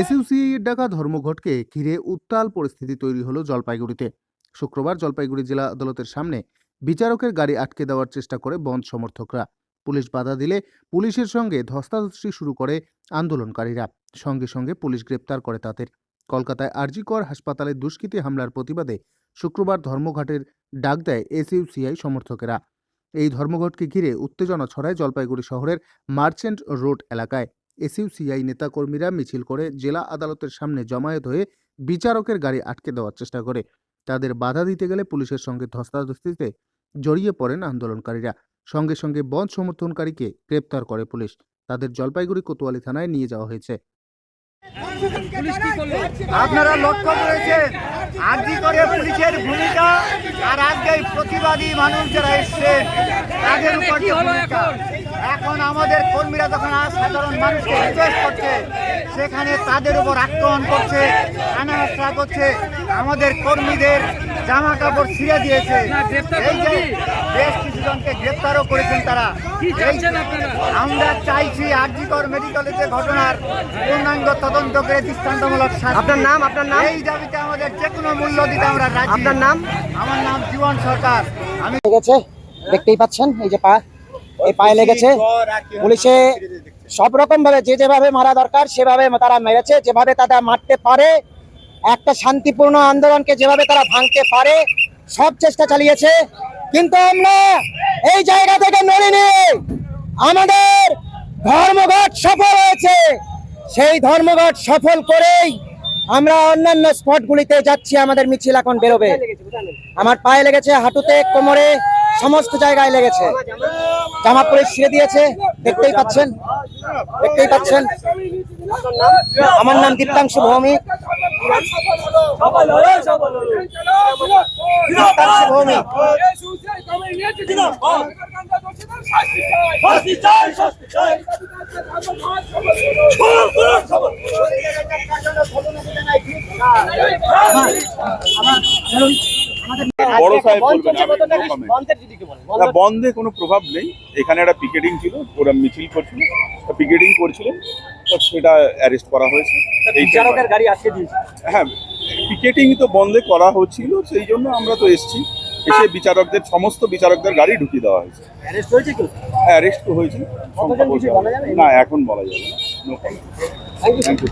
এসইউসিআই এর ডাকা ধর্মঘটকে ঘিরে উত্তাল পরিস্থিতি তৈরি হলো জলপাইগুড়িতে। শুক্রবার জলপাইগুড়ি জেলা আদালতের সামনে বিচারকের গাড়ি আটকে দেওয়ার চেষ্টা করে বন্ধ সমর্থকরা। পুলিশ বাধা দিলে পুলিশের সঙ্গে ধস্তাধস্তি শুরু করে আন্দোলনকারীরা। সঙ্গে সঙ্গে পুলিশ গ্রেপ্তার করে তাদের। কলকাতায় আরজিকর হাসপাতালে দুষ্কৃতী হামলার প্রতিবাদে শুক্রবার ধর্মঘটের ডাক দেয় এসইউসিআই সমর্থকেরা। এই ধর্মঘটকে ঘিরে উত্তেজনা ছড়ায় জলপাইগুড়ি শহরের মার্চেন্ট রোড এলাকায়। এসইউসিআই নেতাকর্মীরা মিছিল করে জেলা আদালতের সামনে জমায়েত হয়ে বিচারকের গাড়ি আটকে দেওয়ার চেষ্টা করে। তাদের বাধা দিতে গেলে পুলিশের সঙ্গে ধস্তাধস্তিতে জড়িয়ে পড়েন আন্দোলনকারীরা। সঙ্গে সঙ্গে বন্ধ সমর্থনকারীকে গ্রেপ্তার করে পুলিশ। তাদের জলপাইগুড়ি কোতোয়ালি থানায় নিয়ে যাওয়া হয়েছে। আপনারা লক্ষ্য করেছেন? আজকে করে পুলিশের ভূমিকা আর আজকে প্রতিবাদী মানুষ যারা এসছেন তাদের উপর ভূমিকা। এখন আমাদের কর্মীরা যখন আজ সাধারণ মানুষকে রিকোয়েস্ট করছে সেখানে তাদের উপর আক্রমণ করছে আনাহাস্তা করছে। আমাদের কর্মীদের জামা কাপড় ছিঁড়ে দিয়েছে। এই যে বেশ কিছুজনকে গ্রেপ্তারও করেছেন তারা। আমরা চাইছি আরজিকর মেডিকেলের যে ঘটনার পূর্ণাঙ্গ তদন্ত করে দৃষ্টান্তমূলক আপনার নাম আপনার নাম? এই দাবিতে আমাদের মূল্য দিতে আমরা রাজি। আপনার নাম? আমার নাম জীবন সরকার। আমি লেগেছে? দেখতেই পাচ্ছেন এই যে পা এই পায়ে লেগেছে। পুলিশে সব রকম ভাবে যে যেভাবে মারা দরকার সেভাবে তারা মেরেছে। যেভাবে তারা মারতে পারে একটা শান্তিপূর্ণ আন্দোলনকে যেভাবে তারা ভাঙতে পারে সব চেষ্টা চালিয়েছে। কিন্তু আমরা এই জায়গা থেকে নড়িনি আমাদের ধর্মঘট সফল হয়েছে। সেই ধর্মঘট সফল করেই আমরা অন্যান্য স্পটগুলিতে যাচ্ছি, আমাদের মিছিল এখন বেরোবে। আমার পায়ে লেগেছে, হাঁটুতে, কোমরে, সমস্ত জায়গায় লেগেছে। জামা পরে ছিঁড়ে দিয়েছে, দেখতেই পাচ্ছেন দেখতেই পাচ্ছেন। আমার নাম দীপ্তাংশু ভৌমিক। ভৌমিক। No বন্ধে কোনো প্রভাব নেই। এখানে একটা পিকেটিং ছিল ওরা মিছিল করছিল পিকেটিং করছিল সেটা অ্যারেস্ট করা হয়েছে। গাড়ি আটকে দিয়েছে। হ্যাঁ পিকেটিং তো বন্ধে করা হচ্ছিল সেই জন্য আমরা তো এসেছি। এসে বিচারকদের সমস্ত বিচারকদের গাড়ি ঢুকিয়ে দেওয়া হয়েছে। অ্যারেস্ট হয়েছে কেউ অ্যারেস্ট তো হয়েছে? না এখন বলা যাবে না। Thank you.